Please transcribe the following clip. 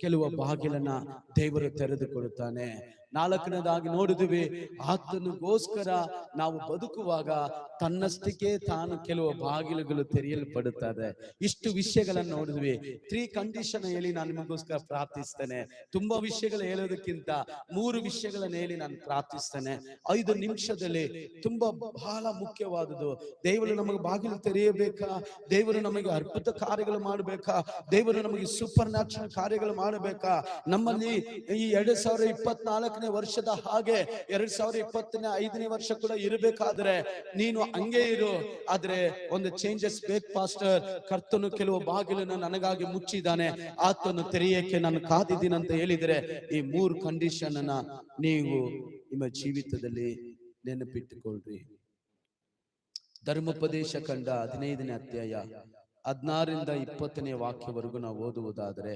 ಕೆಲವು ಬಾಗಿಲನ್ನ ದೇವರು ತೆರೆದುಕೊಡುತ್ತಾನೆ. ನಾಲ್ಕನೇದಾಗಿ ನೋಡಿದ್ವಿ, ಆತನಿಗೋಸ್ಕರ ನಾವು ಬದುಕುವಾಗ ತನ್ನಷ್ಟಕ್ಕೆ ತಾನು ಕೆಲವು ಬಾಗಿಲುಗಳು ತೆರೆಯಲ್ಪಡುತ್ತದೆ. ಇಷ್ಟು ವಿಷಯಗಳನ್ನು ನೋಡಿದ್ವಿ. ತ್ರೀ ಕಂಡೀಷನ್ ಹೇಳಿ ನಾನು ನಿಮಗೋಸ್ಕರ ಪ್ರಾರ್ಥಿಸ್ತೇನೆ. ತುಂಬಾ ವಿಷಯಗಳು ಹೇಳೋದಕ್ಕಿಂತ ಮೂರು ವಿಷಯಗಳನ್ನ ಹೇಳಿ ನಾನು ಪ್ರಾರ್ಥಿಸ್ತೇನೆ. ಐದು ನಿಮಿಷದಲ್ಲಿ ತುಂಬಾ ಬಹಳ ಮುಖ್ಯವಾದುದು ದೇವರು ನಮಗೆ ಬಾಗಿಲು ತೆರೆಯಬೇಕಾ? ದೇವರು ನಮಗೆ ಅದ್ಭುತ ಕಾರ್ಯಗಳು ಮಾಡಬೇಕಾ? ದೇವರು ನಮಗೆ ಸೂಪರ್ ನ್ಯಾಚುರಲ್ ಕಾರ್ಯಗಳು ಮಾಡಬೇಕಾ? ನಮ್ಮಲ್ಲಿ ಈ ಎರಡ್ ಸಾವಿರ ಇಪ್ಪತ್ನಾಲ್ಕನೇ ವರ್ಷದ ಹಾಗೆ ಎರಡ್ ಸಾವಿರ ಇಪ್ಪತ್ತನೇ ಐದನೇ ವರ್ಷ ಕೂಡ ಇರಬೇಕಾದ್ರೆ ನೀನು ಹಂಗೆ ಇರು. ಆದ್ರೆ ಒಂದು ಚೇಂಜಸ್ ಬೇಕು ಪಾಸ್ಟರ್ ಕರ್ತನು ಕೆಲವು ಬಾಗಿಲನ್ನು ನನಗಾಗಿ ಮುಚ್ಚಿದ್ದಾನೆ. ಆತನು ತೆರೆಯಕ್ಕೆ ನಾನು ಕಾದಿದ್ದೀನಿ ಅಂತ ಹೇಳಿದ್ರೆ ಈ ಮೂರು ಕಂಡೀಷನ್ ಅನ್ನ ನೀವು ನಿಮ್ಮ ಜೀವಿತದಲ್ಲಿ ನೆನಪಿಟ್ಟುಕೊಳ್ರಿ. ಧರ್ಮೋಪದೇಶ ಕಂಡ ಹದಿನೈದನೇ ಅಧ್ಯಾಯ ಹದಿನಾರರಿಂದ ಇಪ್ಪತ್ತನೇ ವಾಕ್ಯವರೆಗೂ ನಾವು ಓದುವುದಾದರೆ